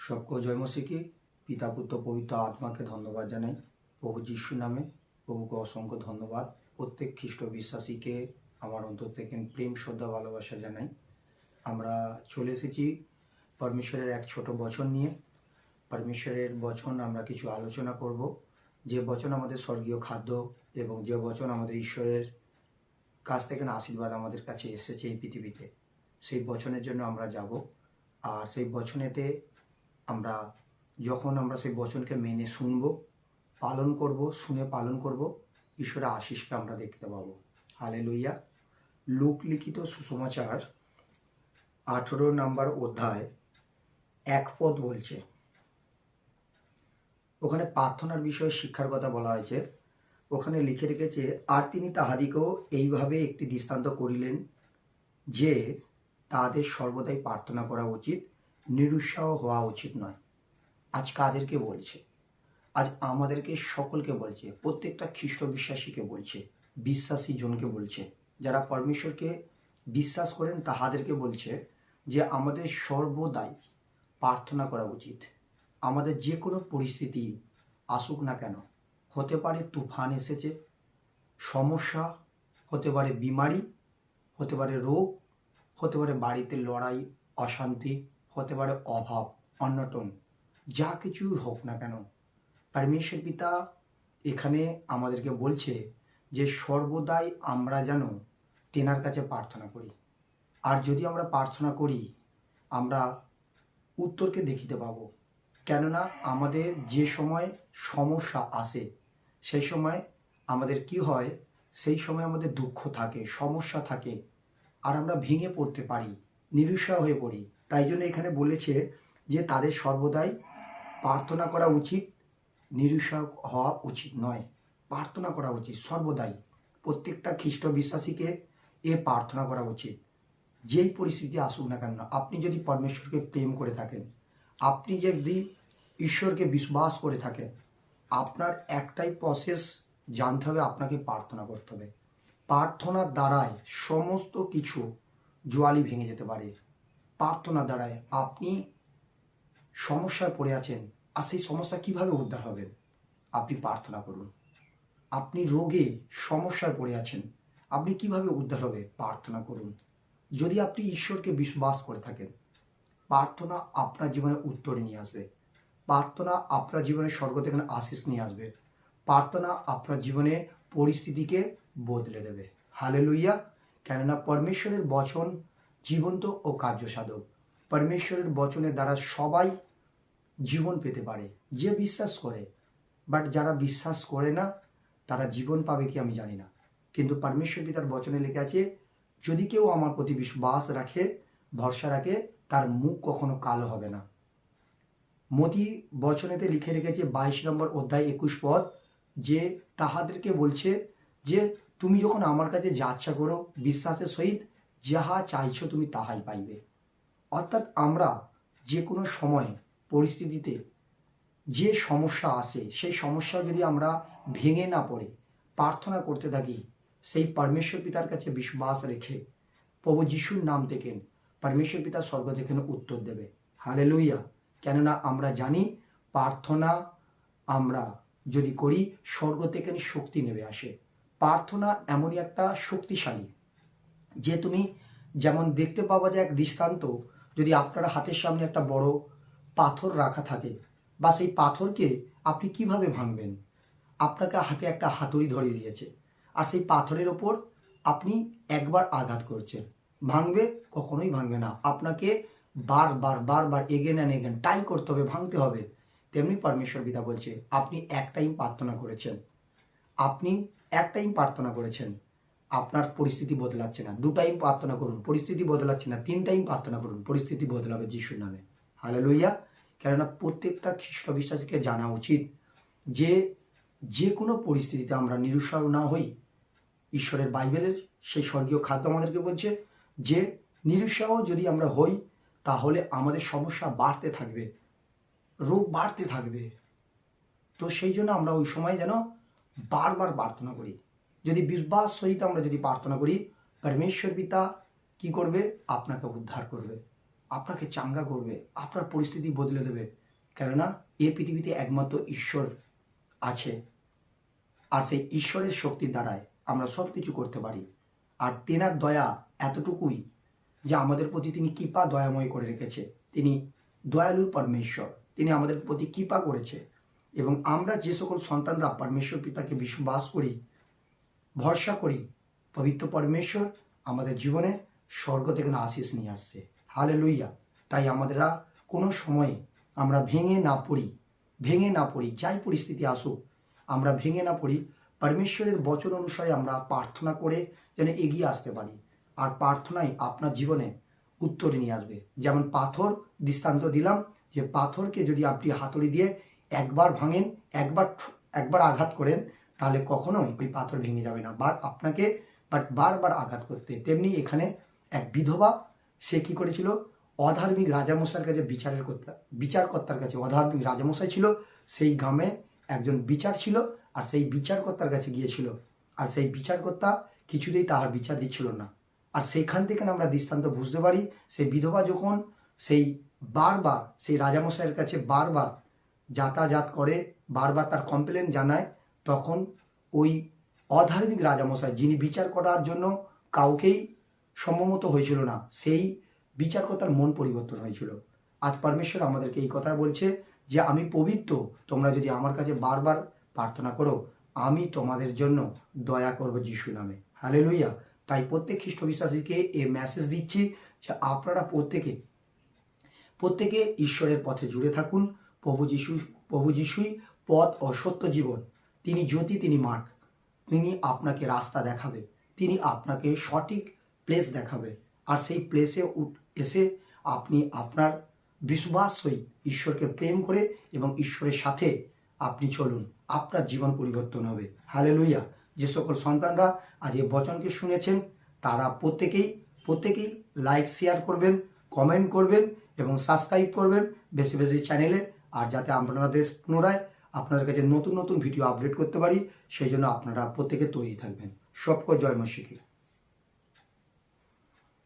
সক্য জয়মসীকে পিতা পুত্র পবিত্র আত্মাকে ধন্যবাদ জানাই। প্রভু যিশু নামে প্রভুকে অসংখ্য ধন্যবাদ। প্রত্যেক খ্রিস্ট বিশ্বাসীকে আমার অন্তর থেকে প্রেম, শ্রদ্ধা, ভালোবাসা জানাই। আমরা চলে এসেছি পরমেশ্বরের এক ছোট বচন নিয়ে। পরমেশ্বরের বচন আমরা কিছু আলোচনা করব। যে বচন আমাদের স্বর্গীয় খাদ্য এবং যে বচন আমাদের ঈশ্বরের কাছ থেকে না আশীর্বাদ আমাদের কাছে এসেছে এই পৃথিবীতে, সেই বচনের জন্য আমরা যাব। আর সেই বচনেতে আমরা যখন আমরা সেই বচনকে মেনে শুনব, পালন করব, শুনে পালন করব, ঈশ্বরের আশিসকে আমরা দেখতে পাবো। হালে লইয়া লোক লিখিত সুসমাচার আঠেরো নাম্বার অধ্যায় এক পদ বলছে, ওখানে প্রার্থনার বিষয়ে শিক্ষার কথা বলা হয়েছে। ওখানে লিখে রেখেছে, আর তিনি তাহাদিকেও এইভাবে একটি দৃষ্টান্ত করিলেন যে তাদের সর্বদাই প্রার্থনা করা উচিত নিরুৎসাহ হওয়া উচিত নয়। আজ কাদেরকে বলছে? আজ আমাদেরকে সকলকে বলছে, প্রত্যেকটা খ্রিস্ট বিশ্বাসীকে বলছে, বিশ্বাসী জনকে বলছে, যারা পরমেশ্বরকে বিশ্বাস করেন তাহাদেরকে বলছে যে আমাদের সর্বদাই প্রার্থনা করা উচিত। আমাদের যে কোনো পরিস্থিতি আসুক না কেন, হতে পারে তুফান এসেছে, সমস্যা, হতে পারে বিমারি, হতে পারে রোগ, হতে পারে বাড়িতে লড়াই, অশান্তি হতে পারে অভাব অন্যটন যা কিছু হোক না কেন পরমেশ্বর পিতা এখানে আমাদেরকে বলছে যে, সর্বদাই আমরা যেন তেনার কাছে প্রার্থনা করি। আর যদি আমরা প্রার্থনা করি, আমরা উত্তরকে দেখিতে পাব। কেননা আমাদের যে সময় সমস্যা আসে, সেই সময় আমাদের কি হয়, সেই সময় আমাদের দুঃখ থাকে, সমস্যা থাকে, আর আমরা ভেঙে পড়তে পারি, নিরুৎসাহ হয়ে পড়ি। তাই জন্য এখানে বলেছে যে তাদের সর্বদাই প্রার্থনা করা উচিত, নিরুৎসাহ হওয়া উচিত নয়। প্রার্থনা করা উচিত, সর্বদাই। প্রত্যেকটা খ্রিস্ট বিশ্বাসীকে এ প্রার্থনা করা উচিত। যেই পরিস্থিতি আসুক না কেন, আপনি যদি পরমেশ্বরকে প্রেম করে থাকেন, আপনি যদি ঈশ্বরকে বিশ্বাস করে থাকেন, আপনার একটাই প্রসেস জানতে হবে, আপনাকে প্রার্থনা করতে হবে। প্রার্থনার দ্বারাই সমস্ত কিছু জোয়ালি ভেঙে যেতে পারে। প্রার্থনা দ্বারাই আপনি সমস্যায় পড়ে আছেন, আর সেই সমস্যা কীভাবে উদ্ধার হবেন আপনি প্রার্থনা করুন। আপনি রোগে সমস্যায় পড়ে আছেন, আপনি কীভাবে উদ্ধার হবে? প্রার্থনা করুন। যদি আপনি ঈশ্বরকে বিশ্বাস করে থাকেন, প্রার্থনা আপনার জীবনে উত্তর নিয়ে আসবে। প্রার্থনা আপনার জীবনে স্বর্গ থেকে আশিস নিয়ে আসবে। প্রার্থনা আপনার জীবনে পরিস্থিতিকে বদলে দেবে। হালে লইয়া কেননা, পরমেশ্বরের বচন জীবন্ত ও কার্যসাধক পরমেশ্বরের বচনের দ্বারা সবাই জীবন পেতে পারে, যে বিশ্বাস করে। বাট যারা বিশ্বাস করে না, তারা জীবন পাবে কি আমি জানি না। কিন্তু পরমেশ্বর পিতার বচনে লেখা আছে, যদি কেউ আমার প্রতি বিশ্বাস রাখে, ভরসা রাখে, তার মুখ কখনো কালো হবে না। মোদি বচনেতে লিখে রেখেছে বাইশ নম্বর অধ্যায় একুশ পদ, যে তাহাদেরকে বলছে যে, তুমি যখন আমার কাছে যাচ্ছা করো, বিশ্বাসের সহিত যাহা চাইছো তুমি তাহাই পাইবে। অর্থাৎ আমরা যে কোনো সময় পরিস্থিতিতে যে সমস্যা আসে, সেই সমস্যা যদি আমরা ভেঙে না পড়ে, প্রার্থনা করতে থাকি, সেই পরমেশ্বর পিতার কাছে বিশ্বাস রেখে প্রভু যিশুর নাম থেকে পরমেশ্বর পিতা স্বর্গ থেকে উত্তর দেবে। হালে লইয়া কেননা আমরা জানি প্রার্থনা আমরা যদি করি, স্বর্গ থেকে শক্তি নেবে আসে। প্রার্থনা এমনই একটা শক্তিশালী যে তুমি যেমন দেখতে পাওয়া যায় এক দৃষ্টান্ত, যদি আপনার হাতের সামনে একটা বড় পাথর রাখা থাকে, বা সেই পাথরকে আপনি কীভাবে ভাঙবেন? আপনাকে হাতে একটা হাতুড়ি ধরে দিয়েছে। আর সেই পাথরের ওপর আপনি একবার আঘাত করছেন। ভাঙবে? কখনোই ভাঙবে না। আপনাকে বারবার বারবার এগেন অ্যান্ড এগেন টাই করতে হবে, ভাঙতে হবে। তেমনি পরমেশ্বর পিতা বলছে, আপনি এক টাইম প্রার্থনা করেছেন। আপনি এক টাইম প্রার্থনা করেছেন। আপনার পরিস্থিতি বদলাচ্ছে না। দু টাইম প্রার্থনা করুন। পরিস্থিতি বদলাচ্ছে না। তিন টাইম প্রার্থনা করুন। পরিস্থিতি বদলাবে যিশুর নামে। হালে লইয়া কেননা প্রত্যেকটা খ্রিস্ট বিশ্বাসীকে জানা উচিত যে যে কোনো পরিস্থিতিতে আমরা নিরুৎসাহ না হই। ঈশ্বরের বাইবেলের সেই স্বর্গীয় খাদ্য আমাদেরকে বলছে যে নিরুৎসাহ যদি আমরা হই, তাহলে আমাদের সমস্যা বাড়তে থাকবে। রোগ বাড়তে থাকবে। তো সেই জন্য আমরা ওই সময় যেন বারবার প্রার্থনা করি। যদি বিশ্বাস সহিত আমরা যদি প্রার্থনা করি, পরমেশ্বর পিতা কি করবে? আপনাকে উদ্ধার করবে, আপনাকে চাঙ্গা করবে, আপনার পরিস্থিতি বদলে দেবে। কেননা, এ পৃথিবীতে একমাত্র ঈশ্বর আছে। আর সেই ঈশ্বরের শক্তির দ্বারায় আমরা সব কিছু করতে পারি। আর তেনার দয়া এতটুকুই যে আমাদের প্রতি তিনি কৃপা দয়াময় করে রেখেছে। তিনি দয়ালুর পরমেশ্বর, তিনি আমাদের প্রতি কৃপা করেছে। এবং আমরা যে সকল সন্তানরা পরমেশ্বর পিতাকে বিশ্বাস করি ভরসা করি পবিত্র পরমেশ্বর আমাদের জীবনে স্বর্গ থেকে না আশিস নিয়ে আসছে। হালে লইয়া তাই আমাদেরা কোনো সময়ে আমরা ভেঙে না পড়ি, ভেঙে না পড়ি, যাই পরিস্থিতি আসুক, আমরা ভেঙে না পড়ি। পরমেশ্বরের বচন অনুসারে আমরা প্রার্থনা করে যেন এগিয়ে আসতে পারি। আর প্রার্থনাই আপনার জীবনে উত্তর নিয়ে আসবে। যেমন পাথর দৃষ্টান্ত দিলাম, যে পাথরকে যদি আপনি হাতুড়ি দিয়ে একবার ভাঙেন, একবার একবার আঘাত করেন তাহলে কখনোই ওই পাথর ভেঙে যাবে না। বাট আপনাকে বাট বারবার আঘাত করতে। তেমনি এখানে এক বিধবা, সে কি করেছিল? অধার্মিক রাজামশাইয়ের কাছে বিচারের কর্তা, বিচারকর্তার কাছে, অধার্মিক রাজামশাই ছিল, সেই গ্রামে একজন বিচার ছিল আর সেই বিচারকর্তার কাছে গিয়েছিল। আর সেই বিচারকর্তা কিছুতেই তাহার বিচার দিচ্ছিল না। আর সেখান থেকে আমরা দৃষ্টান্ত বুঝতে পারি, সেই বিধবা যখন সেই বারবার, সেই রাজামশাইয়ের কাছে বারবার যাতায়াত করে, বারবার তার কমপ্লেন জানায় তখন ওই অধার্মিক রাজামশাই যিনি বিচার করার জন্য কাউকেই সম্মত হয়েছিল না, সেই বিচারকর্তার মন পরিবর্তন হয়েছিল। আজ পরমেশ্বর আমাদেরকে এই কথা বলছে যে, আমি পবিত্র, তোমরা যদি আমার কাছে বারবার প্রার্থনা করো, আমি তোমাদের জন্য দয়া করব যিশু নামে। হালে লইয়া তাই প্রত্যেক খ্রিস্ট বিশ্বাসীকে এ মেসেজ দিচ্ছি যে, আপনারা প্রত্যেকে প্রত্যেকে ঈশ্বরের পথে জুড়ে থাকুন। প্রভু যিশু, প্রভু যিশুই পথ ও সত্য জীবন। তিনি জ্যোতি, তিনি মার্গ তিনি আপনাকে রাস্তা দেখাবে। তিনি আপনাকে সঠিক প্লেস দেখাবে। আর সেই প্লেসে এসে আপনি আপনার বিশ্বাস সহিত ঈশ্বরকে প্রেম করে এবং ঈশ্বরের সাথে আপনি চলুন। আপনার জীবন পরিবর্তন হবে। হালে লইয়া যে সকল সন্তানরা আজ এই বচনকে শুনেছেন, তারা প্রত্যেকেই প্রত্যেকেই লাইক শেয়ার করবেন কমেন্ট করবেন এবং সাবস্ক্রাইব করবেন বেশি বেশি চ্যানেলে আর যাতে আপনাদের পুনরায় আপনাদের কাছে নতুন নতুন ভিডিও আপডেট করতে পারি, সেই জন্য আপনারা প্রত্যেকে তৈরি থাকবেন। সবকে জয় মা